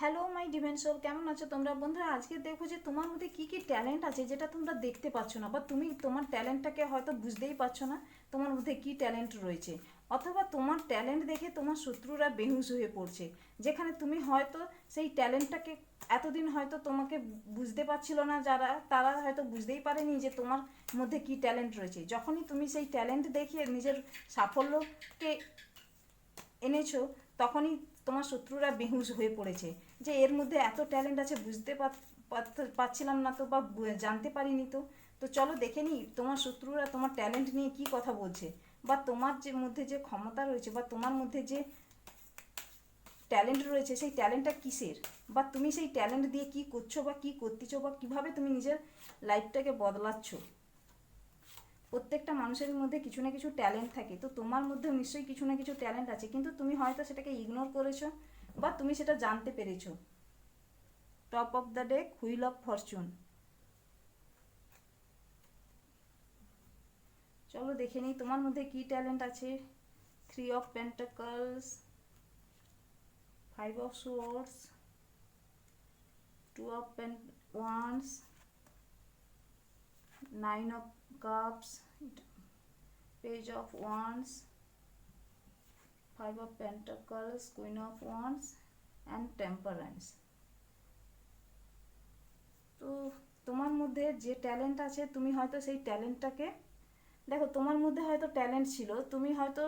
Hello my ডিভেন soul কেমন আছো তোমরা? বন্ধুরা, আজকে দেখো যে তোমার মধ্যে কি কি ট্যালেন্ট আছে যেটা তোমরা দেখতে পাচ্ছ না, বা তুমি তোমার ট্যালেন্টটাকে হয়তো বুঝতেই পারছ না, তোমার মধ্যে কি ট্যালেন্ট রয়েছে, অথবা তোমার ট্যালেন্ট দেখে তোমার শত্রুরা বেহুশ হয়ে পড়ছে, যেখানে তুমি হয়তো সেই ট্যালেন্টটাকে এতদিন হয়তো তোমাকে বুঝতে পারছিল না যারা, তারা হয়তো বুঝতেই পারেনি যে তোমার মধ্যে কি ট্যালেন্ট রয়েছে। যখনই তুমি সেই ট্যালেন্ট দেখিয়ে নিজের সাফল্যকে এনেছো, তখনই তোমার শত্রুরা বেহুশ হয়ে পড়েছে। যে এর মধ্যে এত ট্যালেন্ট আছে বুঝতে পারছিলাম না তো বা জানতে পারিনি তো। তো চলো দেখে নিই তোমার শত্রুরা, তোমার ট্যালেন্ট নিয়ে কি কথা বলছে। বা তোমার যে মধ্যে যে ক্ষমতা রয়েছে বা তোমার মধ্যে যে ট্যালেন্ট রয়েছে সেই ট্যালেন্টটা কিসের? বা তুমি সেই ট্যালেন্ট দিয়ে কি করছ বা কি করতেছো বা কীভাবে তুমি নিজের লাইফটাকে বদলাচ্ছ? প্রত্যেকটা মানুষের মধ্যে কিছু না কিছু ট্যালেন্ট থাকে। তো তোমার মধ্যেও নিশ্চয়ই কিছু না কিছু ট্যালেন্ট আছে। কিন্তু তুমি হয়তো সেটাকে ইগনোর করেছ বা তুমি সেটা জানতে পেরেছ। Top of the day wheel of fortune চলো দেখে নিই তোমার মধ্যে কি ট্যালেন্ট আছে। Three of pentacles five of swords two of pen wands nine of cups page of wands, five of pentacles, queen of wands, and temperance. তো তোমার মধ্যে যে ট্যালেন্ট আছে, তুমি হয়তো সেই ট্যালেন্টটাকে দেখো তোমার মধ্যে হয়তো ট্যালেন্ট ছিল, তুমি হয়তো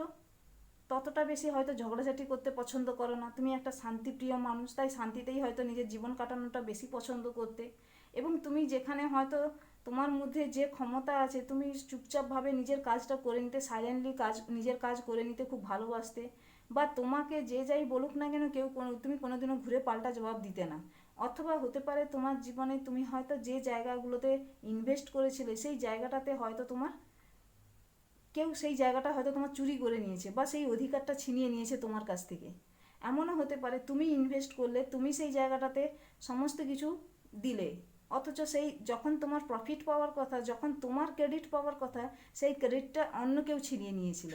ততটা বেশি হয়তো ঝগড়াঝাটি করতে পছন্দ করো না। তুমি একটা শান্তিপ্রিয় মানুষ, তাই শান্তিতেই হয়তো নিজের জীবন কাটানোটা বেশি পছন্দ করতে। এবং তুমি যেখানে হয়তো তোমার মধ্যে যে ক্ষমতা আছে, তুমি চুপচাপভাবে নিজের কাজটা করে নিতে সাইলেন্টলি কাজ, নিজের কাজ করে নিতে খুব ভালোবাসতে। বা তোমাকে যে যাই বলুক না কেন, কেউ কোনো, তুমি কোনোদিনও ঘুরে পাল্টা জবাব দিতে না। অথবা হতে পারে তোমার জীবনে তুমি হয়তো যে জায়গাগুলোতে ইনভেস্ট করেছিলে, সেই জায়গাটাতে হয়তো তোমার, কেউ সেই জায়গাটা হয়তো তোমার চুরি করে নিয়েছে বা সেই অধিকারটা ছিনিয়ে নিয়েছে তোমার কাছ থেকে। এমনও হতে পারে তুমি ইনভেস্ট করলে, তুমি সেই জায়গাটাতে সমস্ত কিছু দিলে। অথচ সেই যখন তোমার প্রফিট পাওয়ার কথা, যখন তোমার ক্রেডিট পাওয়ার কথা, সেই ক্রেডিটটা অন্য কেউ ছিনিয়ে নিয়েছিল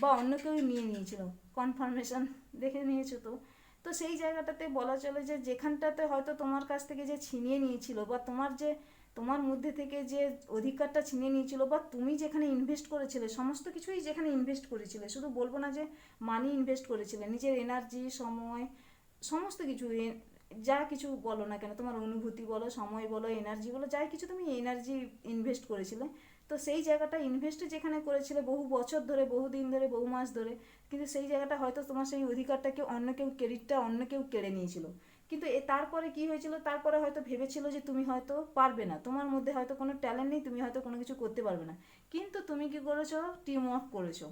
বা অন্য কেউ নিয়ে নিয়েছিল। কনফার্মেশন দেখে নিয়েছো তো? তো সেই জায়গাটাতে বলা চলে যে যেখানটাতে হয়তো তোমার কাছ থেকে যে ছিনিয়ে নিয়েছিল বা তোমার যে, তোমার মধ্যে থেকে যে অধিকারটা ছিনিয়ে নিয়েছিল বা তুমি যেখানে ইনভেস্ট করেছিলে, সমস্ত কিছুই যেখানে ইনভেস্ট করেছিলে, শুধু বলব না যে মানি ইনভেস্ট করেছিলে, নিজের এনার্জি সময়, সমস্ত কিছু যা কিছু বলো না কেন, তোমার অনুভূতি বলো, সময় বলো এনার্জি বলো, যাই কিছু তুমি এনার্জি ইনভেস্ট করেছিলে। তো সেই জায়গাটা ইনভেস্ট যেখানে করেছিলে, বহু বছর ধরে, বহু দিন ধরে, বহু মাস ধরে, কিন্তু সেই জায়গাটা হয়তো তোমার সেই অধিকারটাকে অন্য কেউ ক্রেডিটটা অন্য কেউ কেড়ে নিয়েছিল। কিন্তু এ তারপরে কি হয়েছিল? তারপরে হয়তো ভেবেছিল যে তুমি হয়তো পারবে না। তোমার মধ্যে হয়তো কোনো ট্যালেন্ট নেই, তুমি হয়তো কোনো কিছু করতে পারবে না। কিন্তু তুমি কি করেছ? টিম ওয়ার্ক করেছ।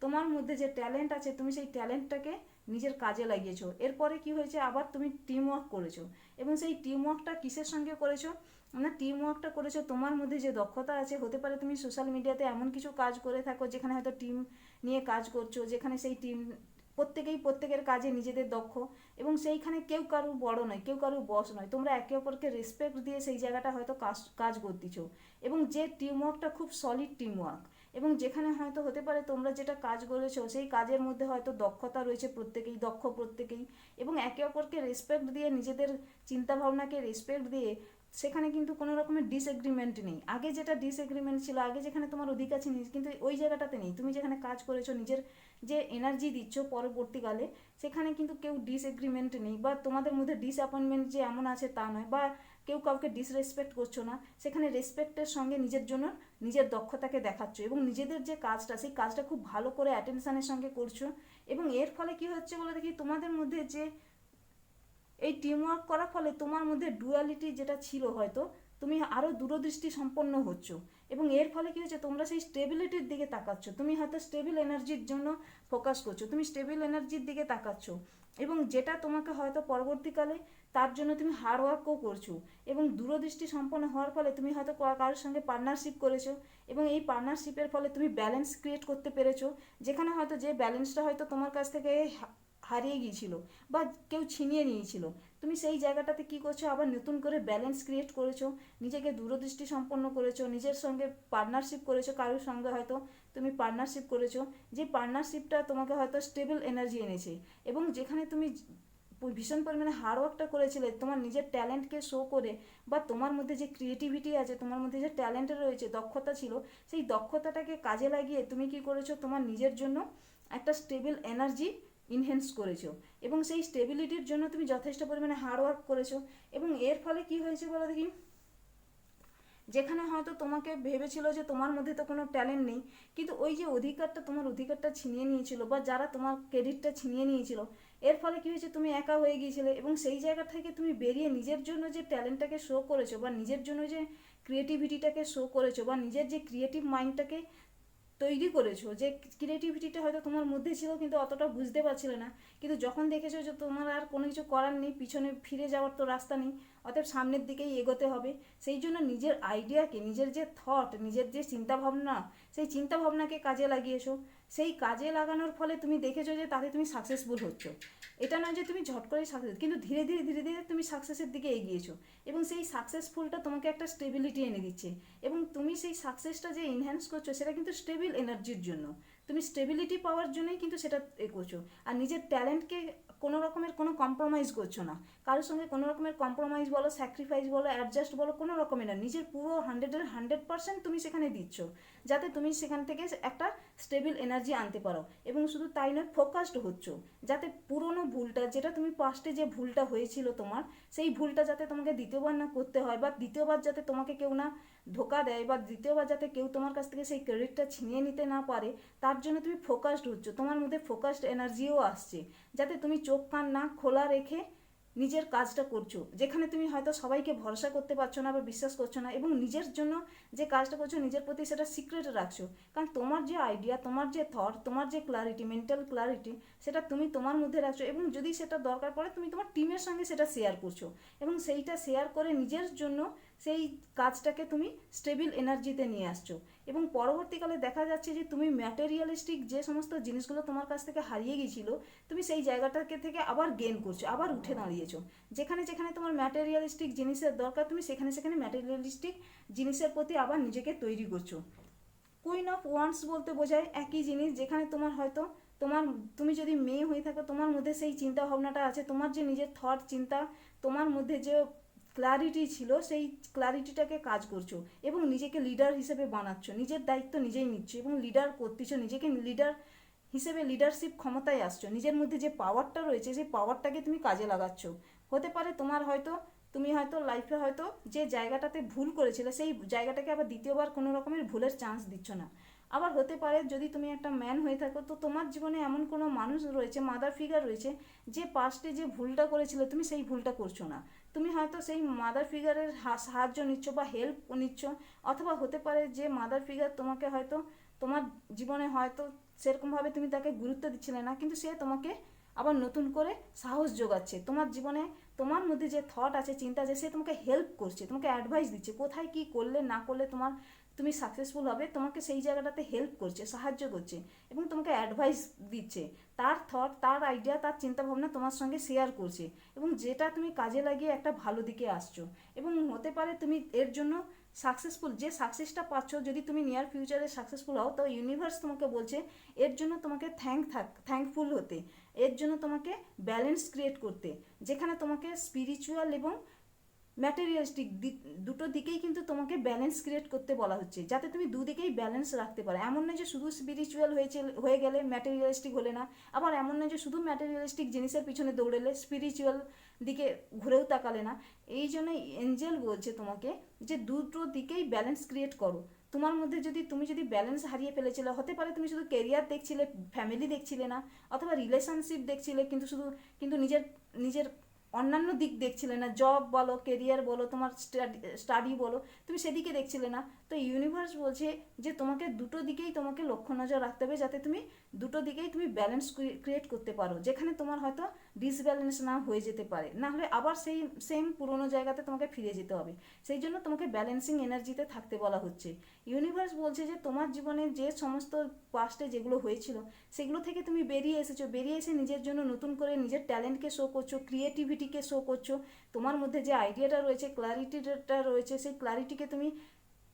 তোমার মধ্যে যে ট্যালেন্ট আছে, তুমি সেই ট্যালেন্টটাকে নিজের কাজে লাগিয়েছো। এরপরে কি হয়েছে? আবার তুমি টিম ওয়ার্ক করেছ। এবং সেই টিম ওয়ার্কটা কিসের সঙ্গে করেছ? না টিম ওয়ার্কটা করেছ তোমার মধ্যে যে দক্ষতা আছে, হতে পারে তুমি সোশ্যাল মিডিয়াতে এমন কিছু কাজ করে থাকো, যেখানে হয়তো টিম নিয়ে কাজ করছ, যেখানে সেই টিম প্রত্যেকেই প্রত্যেকের কাজে নিজেদের দক্ষ। এবং সেইখানে কেউ কারু বড় নয়, কেউ কারু বস নয়। তোমরা একে অপরকে রেসপেক্ট দিয়ে সেই জায়গাটা হয়তো কাজ কাজ করতেছো। এবং যে টিম ওয়ার্কটা খুব সলিড টিম ওয়ার্ক এবং যেখানে হয়তো হতে পারে তোমরা যেটা কাজ করেছ, সেই কাজের মধ্যে হয়তো দক্ষতা রয়েছে প্রত্যেকেই, দক্ষ প্রত্যেকেই এবং একে অপরকে রেসপেক্ট দিয়ে, নিজেদের চিন্তাভাবনাকে রেসপেক্ট দিয়ে সেখানে কিন্তু কোনো রকমের ডিসএগ্রিমেন্ট নেই। আগে যেটা ডিসএগ্রিমেন্ট ছিল, আগে যেখানে তোমার অধিকার ছিল, কিন্তু ওই জায়গাটাতে নেই। তুমি যেখানে কাজ করেছ, নিজের যে এনার্জি দিচ্ছ পরবর্তীকালে, সেখানে কিন্তু কেউ ডিসএগ্রিমেন্ট নেই বা তোমাদের মধ্যে ডিসঅ্যাপয়েন্টমেন্ট যে এমন আছে তা নয় বা কেউ কাউকে ডিসরেসপেক্ট করছ না, সেখানে রেসপেক্টের সঙ্গে নিজের জন্য নিজের দক্ষতাকে দেখাচ্ছ এবং নিজেদের যে কাজটা, সেই কাজটা খুব ভালো করে অ্যাটেনশানের সঙ্গে করছ এবং এর ফলে কি হচ্ছে বলে দেখি? তোমাদের মধ্যে যে এই টিম ওয়ার্ক করার ফলে তোমার মধ্যে ডুয়ালিটি যেটা ছিল হয়তো, তুমি আরও দূরদৃষ্টি সম্পন্ন হচ্ছ এবং এর ফলে কী হচ্ছে? তোমরা সেই স্টেবিলিটির দিকে তাকাচ্ছ, তুমি হয়তো স্টেবিল এনার্জির জন্য ফোকাস করছ, তুমি স্টেবিল এনার্জির দিকে তাকাচ্ছ এবং যেটা তোমাকে হয়তো পরবর্তীকালে তার জন্য তুমি হার্ড ওয়ার্কও করছ এবং দূরদৃষ্টি সম্পন্ন হওয়ার ফলে তুমি হয়তো কারোর সঙ্গে পার্টনারশিপ করেছ এবং এই পার্টনারশিপের ফলে তুমি ব্যালেন্স ক্রিয়েট করতে পেরেছ, যেখানে হয়তো যে ব্যালেন্সটা হয়তো তোমার কাছ থেকে হারিয়ে গিয়েছিল বা কেউ ছিনিয়ে নিয়েছিল। তুমি সেই জায়গাটাতে কি করছ? আবার নতুন করে ব্যালেন্স ক্রিয়েট করেছ, নিজেকে দূরদৃষ্টি সম্পন্ন করেছ, নিজের সঙ্গে পার্টনারশিপ করেছ, কারোর সঙ্গে হয়তো তুমি পার্টনারশিপ করেছ, যে পার্টনারশিপটা তোমাকে হয়তো স্টেবল এনার্জি এনেছে এবং যেখানে তুমি ভীষণ পরিমাণে হার্ডওয়ার্কটা করেছিলে। তোমার নিজের ট্যালেন্টকে শো করে বা তোমার মধ্যে যে ক্রিয়েটিভিটি আছে, তোমার মধ্যে যে ট্যালেন্ট রয়েছে, দক্ষতা ছিল, সেই দক্ষতাটাকে কাজে লাগিয়ে তুমি কি করেছ? তোমার নিজের জন্য একটা স্টেবল এনার্জি ইনহেন্স করেছ। এবং সেই স্টেবিলিটির জন্য তুমি যথেষ্ট পরিমাণে হার্ডওয়ার্ক করেছ। এবং এর ফলে কি হয়েছে বলো দেখি? যেখানে হয়তো তোমাকে ভেবেছিল যে তোমার মধ্যে তো কোনো ট্যালেন্ট নেই, কিন্তু ওই যে অধিকারটা তোমার অধিকারটা ছিনিয়ে নিয়েছিল বা যারা তোমার ক্রেডিটটা ছিনিয়ে নিয়েছিল, এর ফলে কী হয়েছে তুমি একা হয়ে গিয়েছিলে এবং সেই জায়গা থেকে তুমি বেরিয়ে নিজের জন্য যে ট্যালেন্টটাকে শো করেছ বা নিজের জন্য যে ক্রিয়েটিভিটিটাকে শো করেছ বা নিজের যে ক্রিয়েটিভ মাইন্ডটাকে তৈরি করেছ যে ক্রিয়েটিভিটিটা হয়তো তোমার মধ্যে ছিল কিন্তু অতটা বুঝতে পারছিলে না। কিন্তু যখন দেখেছ যে তোমার আর কোনো কিছু করার নেই, পিছনে ফিরে যাওয়ার তো রাস্তা নেই, অতএব সামনের দিকেই এগোতে হবে। সেই জন্য নিজের আইডিয়াকে নিজের যে থট নিজের যে চিন্তাভাবনা, সেই চিন্তাভাবনাকে কাজে লাগিয়েছো। সেই কাজে লাগানোর ফলে তুমি দেখেছ যে তাতে তুমি সাকসেসফুল হচ্ছ। এটা নয় যে তুমি ঝট করেই সাকসেস কিন্তু ধীরে ধীরে ধীরে ধীরে তুমি সাকসেসের দিকে এগিয়েছো এবং সেই সাকসেসফুলটা তোমাকে একটা স্টেবিলিটি এনে দিচ্ছে এবং তুমি সেই সাকসেসটা যে এনহ্যান্স করছ সেটা কিন্তু স্টেবিল এনার্জির জন্য। তুমি স্টেবিলিটি পাওয়ার জন্যই কিন্তু সেটা এ করছ। আর নিজের ট্যালেন্টকে কোনো রকমের কোনো কম্প্রোমাইজ করছ না। কারোর সঙ্গে কোনো রকমের কম্প্রোমাইজ বলো স্যাক্রিফাইস বলো অ্যাডজাস্ট বলো, কোনো রকমের না। নিজের পুরো হান্ড্রেডের হান্ড্রেড পার্সেন্ট তুমি সেখানে দিচ্ছ। যাতে তুমি সেখান থেকে একটা স্টেবল এনার্জি আনতে পারো। এবং শুধু তাই নয় ফোকাসড হচ্ছ। যাতে পুরনো ভুলটা, যেটা তুমি পাস্টে যে ভুলটা হয়েছিল তোমার, সেই ভুলটা যাতে তোমাকে দ্বিতীয়বার না করতে হয়, বা দ্বিতীয়বার যাতে তোমাকে কেউ না ধোকা দেয়, বা দ্বিতীয়বার যাতে কেউ তোমার কাছ থেকে সেই ক্রেডিটটা ছিনিয়ে নিতে না পারে, তার জন্য তুমি ফোকাসড হচ্ছ। তোমার মধ্যে ফোকাসড এনার্জিও আসছে। যাতে তুমি চোখ কান না খোলা রেখে নিজের কাজটা করছ, যেখানে তুমি হয়তো সবাইকে ভরসা করতে পারছ না বা বিশ্বাস করছ না এবং নিজের জন্য যে কাজটা করছ নিজের প্রতি সেটা সিক্রেট রাখছো। কারণ তোমার যে আইডিয়া তোমার যে থট তোমার যে ক্লারিটি মেন্টাল ক্লারিটি সেটা তুমি তোমার মধ্যে রাখছো এবং যদি সেটা দরকার পড়ে তুমি তোমার টিমের সঙ্গে সেটা শেয়ার করছ এবং সেইটা শেয়ার করে নিজের জন্য সেই কাজটাকে তুমি স্টেবিল এনার্জিতে নিয়ে আসছো। এবং পরবর্তীকালে দেখা যাচ্ছে যে তুমি ম্যাটেরিয়ালিস্টিক যে সমস্ত জিনিসগুলো তোমার কাছ থেকে হারিয়ে গিয়েছিল, তুমি সেই জায়গাটাকে থেকে আবার গেন করছ, আবার উঠে দাঁড়িয়েছো। যেখানে যেখানে তোমার ম্যাটেরিয়ালিস্টিক জিনিসের দরকার, তুমি সেখানে সেখানে ম্যাটেরিয়ালিস্টিক জিনিসের প্রতি আবার নিজেকে তৈরি করছ। কুইন অফ ওয়ান্স বলতে বোঝায় একই জিনিস, যেখানে তোমার হয়তো তোমার, তুমি যদি মেয়ে হয়ে থাকো, তোমার মধ্যে সেই চিন্তা ভাবনাটা আছে, তোমার যে নিজের থট চিন্তা, তোমার মধ্যে যে ক্লারিটি ছিল, সেই ক্লারিটিটাকে কাজ করছ এবং নিজেকে লিডার হিসেবে বানাচ্ছ। নিজের দায়িত্ব নিজেই নিচ্ছ এবং লিডার করতেছো, নিজেকে লিডার হিসেবে লিডারশিপ ক্ষমতায় আসছো। নিজের মধ্যে যে পাওয়ারটা রয়েছে, সেই পাওয়ারটাকে তুমি কাজে লাগাচ্ছ। হতে পারে তোমার হয়তো, তুমি হয়তো লাইফে হয়তো যে জায়গাটাতে ভুল করেছিলে, সেই জায়গাটাকে আবার দ্বিতীয়বার কোনো রকমের ভুলের চান্স দিচ্ছ না। আবার হতে পারে যদি তুমি একটা ম্যান হয়ে থাকো, তো তোমার জীবনে এমন কোনো মানুষ রয়েছে মাদার ফিগার রয়েছে, যে পাস্টে যে ভুলটা করেছিল, তুমি সেই ভুলটা করছ না। তুমি হয়তো সেই মাদার ফিগারের সাহায্য নিচ্ছ বা হেল্প নিচ্ছ, অথবা হতে পারে যে মাদার ফিগার তোমাকে হয়তো তোমার জীবনে হয়তো সেরকমভাবে তুমি তাকে গুরুত্ব দিচ্ছিলে না, কিন্তু সে তোমাকে আবার নতুন করে সাহস যোগাচ্ছে। তোমার জীবনে তোমার মধ্যে যে থট আছে, চিন্তা আছে, সে তোমাকে হেল্প করছে, তোমাকে অ্যাডভাইস দিচ্ছে, কোথায় কি করলে না করলে তোমার তুমি সাকসেসফুল হবে, তোমাকে সেই জায়গাটাতে হেল্প করছে, সাহায্য করছে এবং তোমাকে অ্যাডভাইস দিচ্ছে। তার থট তার আইডিয়া তার চিন্তাভাবনা তোমার সঙ্গে শেয়ার করছে এবং যেটা তুমি কাজে লাগিয়ে একটা ভালো দিকে আসছো এবং হতে পারে তুমি এর জন্য সাকসেসফুল যে সাকসেসটা পাচ্ছ, যদি তুমি নিয়ার ফিউচারে সাকসেসফুল হও, তো ইউনিভার্স তোমাকে বলছে এর জন্য তোমাকে থ্যাঙ্ক থাক থ্যাঙ্কফুল হতে, এর জন্য তোমাকে ব্যালেন্স ক্রিয়েট করতে, যেখানে তোমাকে স্পিরিচুয়াল এবং ম্যাটেরিয়ালিস্টিক দুটো দিকেই কিন্তু তোমাকে ব্যালেন্স ক্রিয়েট করতে বলা হচ্ছে। যাতে তুমি দুদিকেই ব্যালেন্স রাখতে পারো। এমন নয় যে শুধু স্পিরিচুয়াল হয়েছে, হয়ে গেলে ম্যাটেরিয়ালিস্টিক হলে না। আবার এমন নয় যে শুধু ম্যাটেরিয়ালিস্টিক জিনিসের পিছনে দৌড়েলে স্পিরিচুয়াল দিকে ঘুরেও তাকালে না। এই জন্যই এঞ্জেল বলছে তোমাকে যে দুটো দিকেই ব্যালেন্স ক্রিয়েট করো। তোমার মধ্যে যদি, তুমি যদি ব্যালেন্স হারিয়ে ফেলেছিলে, হতে পারে তুমি শুধু কেরিয়ার দেখছিলে ফ্যামিলি দেখছিলে না, অথবা রিলেশনশিপ দেখছিলে, কিন্তু শুধু, কিন্তু নিজের নিজের অন্যান্য দিক দেখছিলে না জব বলো কেরিয়ার বলো, তোমার স্টাডি বলো, তুমি সেদিকে দেখছিলে না। তো ইউনিভার্স বলছে যে তোমাকে দুটো দিকেই তোমাকে লক্ষ্য নজর রাখতে হবে যাতে তুমি দুটো দিকেই তুমি ব্যালেন্স ক্রিয়েট করতে পারো, যেখানে তোমার হয়তো ডিসব্যালেন্স না হয়ে যেতে পারে। না হলে আবার সেই সেম পুরোনো জায়গাতে তোমাকে ফিরে যেতে হবে। সেই জন্য তোমাকে ব্যালেন্সিং এনার্জিতে থাকতে বলা হচ্ছে। ইউনিভার্স বলছে যে, তোমার জীবনে যে সমস্ত পাস্টে যেগুলো হয়েছিল, সেগুলো থেকে তুমি বেরিয়ে এসেছ। বেরিয়ে এসে নিজের জন্য নতুন করে নিজের ট্যালেন্টকে শো করছ ক্রিয়েটিভিটিকে শো করছ। তোমার মধ্যে যে আইডিয়াটা রয়েছে ক্লারিটিটা রয়েছে, সেই ক্লারিটিকে তুমি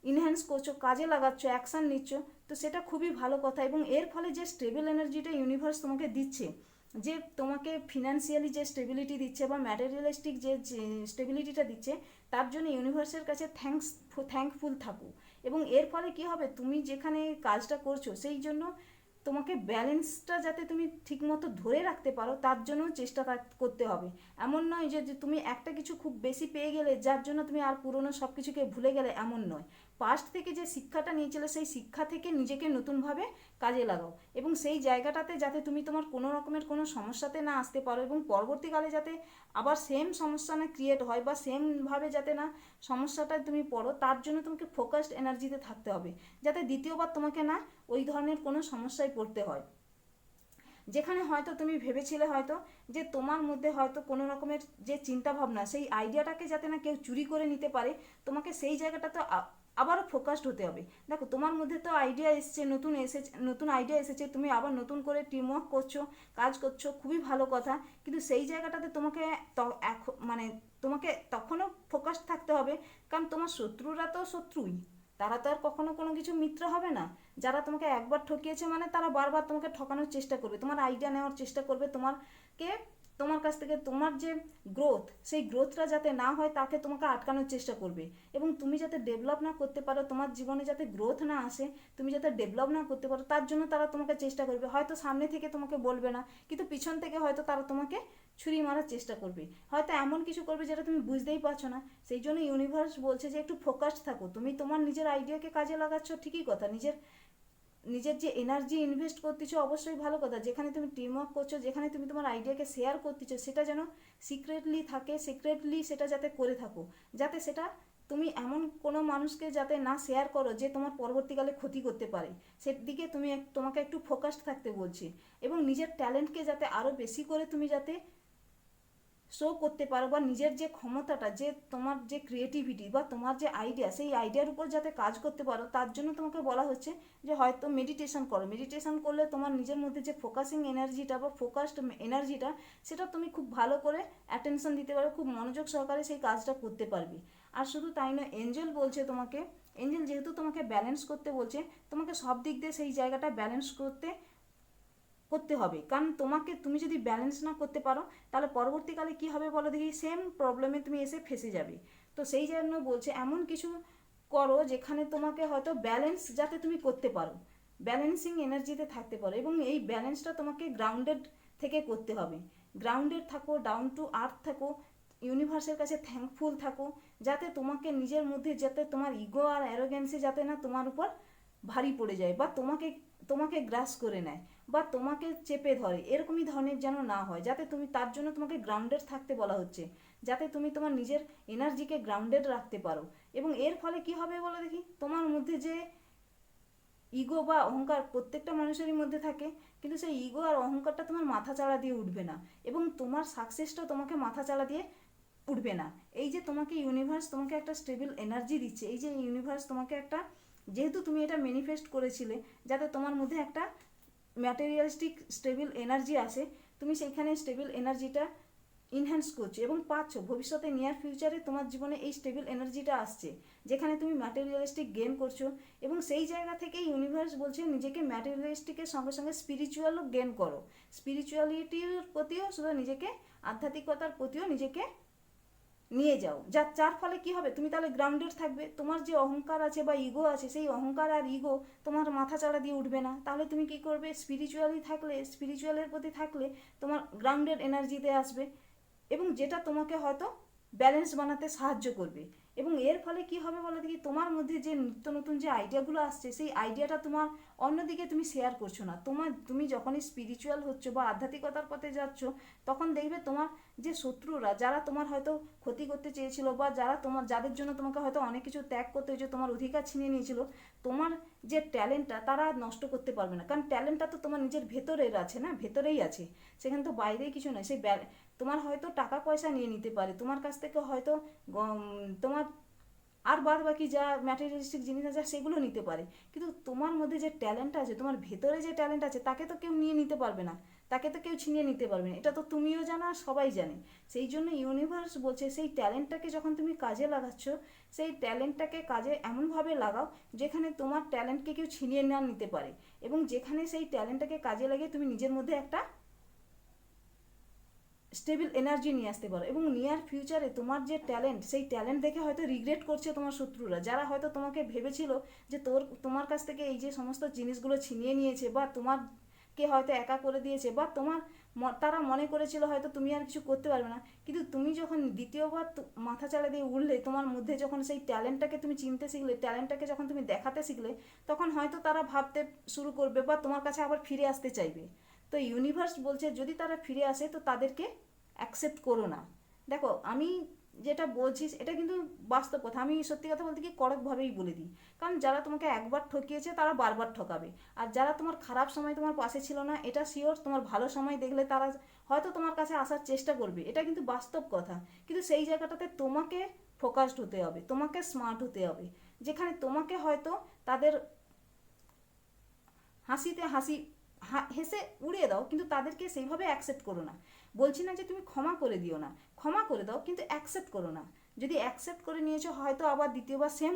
ইনহ্যান্স করছ, কাজে লাগাচ্ছ অ্যাকশান নিচ্ছ। তো সেটা খুবই ভালো কথা এবং এর ফলে যে স্টেবল এনার্জিটা ইউনিভার্স তোমাকে দিচ্ছে যে তোমাকে ফিনান্সিয়ালি যে স্টেবিলিটি দিচ্ছে বা ম্যাটেরিয়ালিস্টিক যে স্টেবিলিটিটা দিচ্ছে, তার জন্য ইউনিভার্সের কাছে থ্যাঙ্কস থ্যাঙ্কফুল থাকো। এবং এর ফলে কী হবে? তুমি যেখানে কাজটা করছ, সেই জন্য তোমাকে ব্যালেন্সটা যাতে তুমি ঠিকমতো ধরে রাখতে পারো, তার জন্য চেষ্টা করতে হবে। এমন নয় যে তুমি একটা কিছু খুব বেশি পেয়ে গেলে, যার জন্য তুমি আর পুরনো সব কিছুকে ভুলে গেলে এমন নয়। পাস্ট থেকে যে শিক্ষাটা নিয়েছিলে, সেই শিক্ষা থেকে নিজেকে নতুনভাবে কাজে লাগাও এবং সেই জায়গাটাতে যাতে তুমি তোমার কোনো রকমের কোনো সমস্যাতে না আসতে পারো এবং পরবর্তীকালে যাতে আবার সেম সমস্যা না ক্রিয়েট হয় বা সেমভাবে যাতে না সমস্যাটায় তুমি পড়ো, তার জন্য তোমাকে ফোকাসড এনার্জিতে থাকতে হবে। যাতে দ্বিতীয়বার তোমাকে না ওই ধরনের কোনো সমস্যায় পড়তে হয়। যেখানে হয়তো তুমি ভেবেছিলে হয়তো যে তোমার মধ্যে হয়তো কোনো রকমের যে চিন্তাভাবনা, সেই আইডিয়াটাকে যাতে না কেউ চুরি করে নিতে পারে, তোমাকে সেই জায়গাটাতে আবারও ফোকাসড হতে হবে। দেখো, তোমার মধ্যে তো আইডিয়া এসছে, নতুন এসেছে, নতুন আইডিয়া এসেছে, তুমি আবার নতুন করে টিম ওয়ার্ক করছ, কাজ করছ, খুবই ভালো কথা। কিন্তু সেই জায়গাটাতে তোমাকে মানে তোমাকে তখনও ফোকাস থাকতে হবে, কারণ তোমার শত্রুরা তো শত্রুই। তারা তো আর কখনো কোনো কিছু মিত্র হবে না। যারা তোমাকে একবার ঠকিয়েছে মানে তারা বারবার তোমাকে ঠকানোর চেষ্টা করবে, তোমার আইডিয়া নেওয়ার চেষ্টা করবে, তোমারকে তোমার কাছ থেকে তোমার যে গ্রোথ সেই গ্রোথটা যাতে না হয়, তাকে তোমাকে আটকানোর চেষ্টা করবে। এবং তুমি যাতে ডেভেলপ না করতে পারো, তোমার জীবনে যাতে গ্রোথ না আসে, তুমি যাতে ডেভেলপ না করতে পারো, তার জন্য তারা তোমাকে চেষ্টা করবে। হয়তো সামনে থেকে তোমাকে বলবে না, কিন্তু পিছন থেকে হয়তো তারা তোমাকে ছুরি মারার চেষ্টা করবে। হয়তো এমন কিছু করবে যেটা তুমি বুঝতেই পারছ না। সেই জন্য ইউনিভার্স বলছে যে, একটু ফোকাসড থাকো। তুমি তোমার নিজের আইডিয়াকে কাজে লাগাচ্ছ, ঠিকই কথা। নিজের নিজের যে এনার্জি ইনভেস্ট করতেছো অবশ্যই ভালো কথা। যেখানে তুমি টিম ওয়ার্ক করছ, যেখানে তুমি তোমার আইডিয়াকে শেয়ার করতেছো, সেটা যেন সিক্রেটলি থাকে সিক্রেটলি সেটা যাতে করে থাকো। যাতে সেটা তুমি এমন কোনো মানুষকে যাতে না শেয়ার করো যে তোমার পরবর্তীকালে ক্ষতি করতে পারে। সেদিকে তুমি তোমাকে একটু ফোকাসড থাকতে বলছি। এবং নিজের ট্যালেন্টকে যাতে আরও বেশি করে তুমি যাতে শো করতে পারো বা নিজের যে ক্ষমতাটা, যে তোমার যে ক্রিয়েটিভিটি বা তোমার যে আইডিয়া সেই আইডিয়ার উপর যাতে কাজ করতে পারো, তার জন্য তোমাকে বলা হচ্ছে যে হয়তো মেডিটেশন করো। মেডিটেশন করলে তোমার নিজের মধ্যে যে ফোকাসিং এনার্জিটা বা ফোকাসড এনার্জিটা সেটা তুমি খুব ভালো করে অ্যাটেনশন দিতে পারো, খুব মনোযোগ সহকারে সেই কাজটা করতে পারবে। আর শুধু তাই নয় এঞ্জেল বলছে তোমাকে এঞ্জেল যেহেতু তোমাকে ব্যালেন্স করতে বলছে, তোমাকে সব দিক দিয়ে সেই জায়গাটা ব্যালেন্স করতে করতে হবে। কারণ তোমাকে তুমি যদি ব্যালেন্স না করতে পারো, তাহলে পরবর্তীকালে কি হবে বলো দেখি? সেম প্রবলেমে তুমি এসে ফেসে যাবে। তো সেই জন্য বলছে, এমন কিছু করো যেখানে তোমাকে হয়তো ব্যালেন্স যাতে তুমি করতে পারো। ব্যালেন্সিং এনার্জিতে থাকতে পারো এবং এই ব্যালেন্সটা তোমাকে গ্রাউন্ডেড থেকে করতে হবে। গ্রাউন্ডেড থাকো ডাউন টু আর্থ থাকো ইউনিভার্সের কাছে থ্যাঙ্কফুল থাকো, যাতে তোমাকে নিজের মধ্যে যাতে তোমার ইগো আর অ্যারোগেন্সি যাতে না তোমার উপর ভারী পড়ে যায় বা তোমাকে তোমাকে গ্রাস করে নেয়। বা তোমাকে চেপে ধরে, এরকমই ধরনের যেন না হয়, যাতে তুমি তার জন্য তোমাকে গ্রাউন্ডেড থাকতে বলা হচ্ছে, যাতে তুমি তোমার নিজের এনার্জিকে গ্রাউন্ডেড রাখতে পারো। এবং এর ফলে কি হবে বলো দেখি? তোমার মধ্যে যে ইগো বা অহংকার প্রত্যেকটা মানুষেরই মধ্যে থাকে, কিন্তু সেই ইগো আর অহংকারটা তোমার মাথা চাড়া দিয়ে উঠবে না এবং তোমার সাকসেসটা তোমাকে মাথা চাড়া দিয়ে উঠবে না। এই যে তোমাকে ইউনিভার্স তোমাকে একটা স্টেবল এনার্জি দিচ্ছে, এই যে ইউনিভার্স তোমাকে একটা, যেহেতু তুমি এটা ম্যানিফেস্ট করেছিলে, যাতে তোমার মধ্যে একটা ম্যাটেরিয়ালিস্টিক স্টেবল এনার্জি আসে তুমি সেইখানে স্টেবল এনার্জিটা ইনহ্যান্স করছ এবং পাচ্ছ। ভবিষ্যতে নিয়ার ফিউচারে তোমার জীবনে এই স্টেবল এনার্জিটা আসছে, যেখানে তুমি ম্যাটেরিয়ালিস্টিক গেন করছ এবং সেই জায়গা থেকে ইউনিভার্স বলছে নিজেকে ম্যাটেরিয়ালিস্টিকের সঙ্গে সঙ্গে স্পিরিচুয়ালও গেন করো। স্পিরিচুয়ালিটির প্রতিও শুধু নিজেকে, আধ্যাত্মিকতার প্রতিও নিজেকে নিয়ে যাও। যার যার ফলে কি হবে? তুমি তাহলে গ্রাউন্ডেড থাকবে। তোমার যে অহংকার আছে বা ইগো আছে, সেই অহংকার আর ইগো তোমার মাথা চাড়া দিয়ে উঠবে না। তাহলে তুমি কি করবে? স্পিরিচুয়ালি থাকলে স্পিরিচুয়ালের প্রতি থাকলে তোমার গ্রাউন্ডেড এনার্জিতে আসবে এবং যেটা তোমাকে হয়তো ব্যালেন্স বানাতে সাহায্য করবে। এবং এর ফলে কি হবে বলো দেখি? তোমার মধ্যে যে নিত্য নতুন যে আইডিয়াগুলো আসছে, সেই আইডিয়াটা তোমার অন্যদিকে তুমি শেয়ার করছ না। তোমার, তুমি যখনই স্পিরিচুয়াল হচ্ছ বা আধ্যাত্মিকতার পথে যাচ্ছ, তখন দেখবে তোমার যে শত্রুরা, যারা তোমার হয়তো ক্ষতি করতে চেয়েছিল বা যারা তোমার, যাদের জন্য তোমাকে হয়তো অনেক কিছু ত্যাগ করতে হয়েছে, তোমার অধিকার ছিনিয়ে নিয়েছিল, তোমার যে ট্যালেন্টটা তারা নষ্ট করতে পারবে না। কারণ ট্যালেন্টটা তো তোমার নিজের ভেতরের আছে না? ভেতরেই আছে। সেখানে তো বাইরেই কিছু নয় সেই তোমার হয়তো টাকা পয়সা নিয়ে নিতে পারে। তোমার কাছ থেকে হয়তো তোমার আর বাদ বাকি যা ম্যাটেরিয়ালিস্টিক জিনিস আছে সেগুলো নিতে পারে। কিন্তু তোমার মধ্যে যে ট্যালেন্ট আছে, তোমার ভেতরে যে ট্যালেন্ট আছে, তাকে তো কেউ নিয়ে নিতে পারবে না। তাকে তো কেউ ছিনিয়ে নিতে পারবে না। এটা তো তুমিও জানো আর সবাই জানে। সেই জন্য ইউনিভার্স বলছে, সেই ট্যালেন্টটাকে যখন তুমি কাজে লাগাচ্ছ, সেই ট্যালেন্টটাকে কাজে এমনভাবে লাগাও, যেখানে তোমার ট্যালেন্টকে কেউ ছিনিয়ে না নিতে পারে। এবং যেখানে সেই ট্যালেন্টটাকে কাজে লাগিয়ে তুমি নিজের মধ্যে একটা স্টেবল এনার্জি নিয়ে আসতে পারো এবং নিয়ার ফিউচারে তোমার যে ট্যালেন্ট সেই ট্যালেন্ট দেখে হয়তো রিগ্রেট করছে তোমার শত্রুরা। যারা হয়তো তোমাকে ভেবেছিল যে তোর, তোমার কাছ থেকে এই যে সমস্ত জিনিসগুলো ছিনিয়ে নিয়েছে বা তোমারকে হয়তো একা করে দিয়েছে বা তোমার তারা মনে করেছিল হয়তো তুমি আর কিছু করতে পারবে না। কিন্তু তুমি যখন দ্বিতীয়বার মাথা চালা দিয়ে উঠলে তোমার মধ্যে যখন সেই ট্যালেন্টটাকে তুমি চিনতে শিখলে ট্যালেন্টটাকে যখন তুমি দেখাতে শিখলে, তখন হয়তো তারা ভাবতে শুরু করবে বা তোমার কাছে আবার ফিরে আসতে চাইবে। তো ইউনিভার্স বলছে, যদি তারা ফিরে আসে, তো তাদেরকে অ্যাকসেপ্ট করো না। দেখো, আমি যেটা বলছিস এটা কিন্তু বাস্তব কথা। আমি সত্যি কথা বলতে কি কড়কভাবেই বলে দিই। কারণ যারা তোমাকে একবার ঠকিয়েছে, তারা বারবার ঠকাবে। আর যারা তোমার খারাপ সময় তোমার পাশে ছিল না, এটা শিওর তোমার ভালো সময় দেখলে তারা হয়তো তোমার কাছে আসার চেষ্টা করবে। এটা কিন্তু বাস্তব কথা। কিন্তু সেই জায়গাটাতে তোমাকে ফোকাসড হতে হবে, তোমাকে স্মার্ট হতে হবে। যেখানে তোমাকে হয়তো তাদের হাসিতে হাসি হেসে উড়িয়ে দাও, কিন্তু তাদেরকে সেইভাবে অ্যাকসেপ্ট করো না। বলছি না যে তুমি ক্ষমা করে দিও না। ক্ষমা করে দাও, কিন্তু অ্যাকসেপ্ট করো না। যদি অ্যাকসেপ্ট করে নিয়েছো, হয়তো আবার দ্বিতীয়বার সেম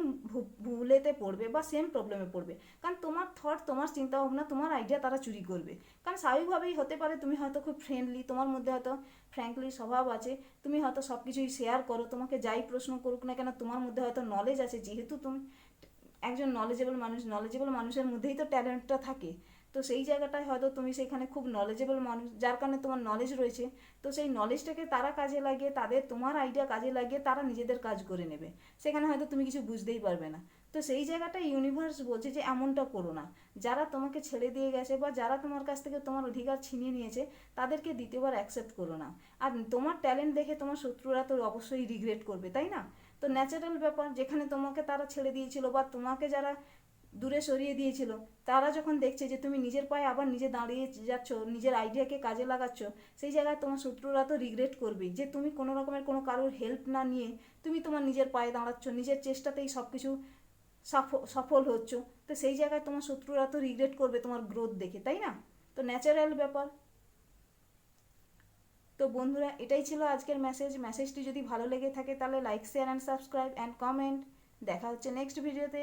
ভুলেতে পড়বে বা সেম প্রবলেমে পড়বে। কারণ তোমার থট তোমার চিন্তা ভাবনা তোমার আইডিয়া তারা চুরি করবে। কারণ স্বাভাবিকভাবেই হতে পারে, তুমি হয়তো খুব ফ্রেন্ডলি তোমার মধ্যে হয়তো ফ্র্যাঙ্কলি স্বভাব আছে। তুমি হয়তো সব কিছুই শেয়ার করো, তোমাকে যাই প্রশ্ন করুক না কেন, তোমার মধ্যে হয়তো নলেজ আছে। যেহেতু তুমি একজন নলেজেবল মানুষ নলেজেবল মানুষের মধ্যেই তো ট্যালেন্টটা থাকে। তো সেই জায়গাটায় হয়তো তুমি সেখানে খুব নলেজেবল মানুষ, যার কারণে তোমার নলেজ রয়েছে। তো সেই নলেজটাকে তারা কাজে লাগিয়ে, তাদের তোমার আইডিয়া কাজে লাগিয়ে তারা নিজেদের কাজ করে নেবে। সেখানে হয়তো তুমি কিছু বুঝতেই পারবে না। তো সেই জায়গাটা ইউনিভার্স বলছে যে, এমনটা করো না। যারা তোমাকে ছেড়ে দিয়ে গেছে বা যারা তোমার কাছ থেকে তোমার অধিকার ছিনিয়ে নিয়েছে, তাদেরকে দ্বিতীয়বার অ্যাকসেপ্ট করো না। আর তোমার ট্যালেন্ট দেখে তোমার শত্রুরা তো অবশ্যই রিগ্রেট করবে, তাই না? তো ন্যাচারাল ব্যাপার, যেখানে তোমাকে তারা ছেড়ে দিয়েছিল বা তোমাকে যারা দূরে সরিয়ে দিয়েছিল। তারা যখন দেখছে যে তুমি নিজের পায়ে আবার নিজে দাঁড়িয়ে যাচ্ছ, নিজের আইডিয়াকে কাজে লাগাচ্ছ, সেই জায়গায় তোমার শত্রুরা তো রিগ্রেট করবেই যে তুমি কোনো রকমের কোনো কারোর হেল্প না নিয়ে তুমি তোমার নিজের পায়ে দাঁড়াচ্ছ, নিজের চেষ্টাতেই সব কিছু সফল হচ্ছ। তো সেই জায়গায় তোমার শত্রুরা তো রিগ্রেট করবে তোমার গ্রোথ দেখে, তাই না? তো ন্যাচারাল ব্যাপার। তো বন্ধুরা, এটাই ছিল আজকের মেসেজ মেসেজটি যদি ভালো লেগে থাকে তাহলে like share and subscribe and comment দেখা হচ্ছে নেক্সট ভিডিওতে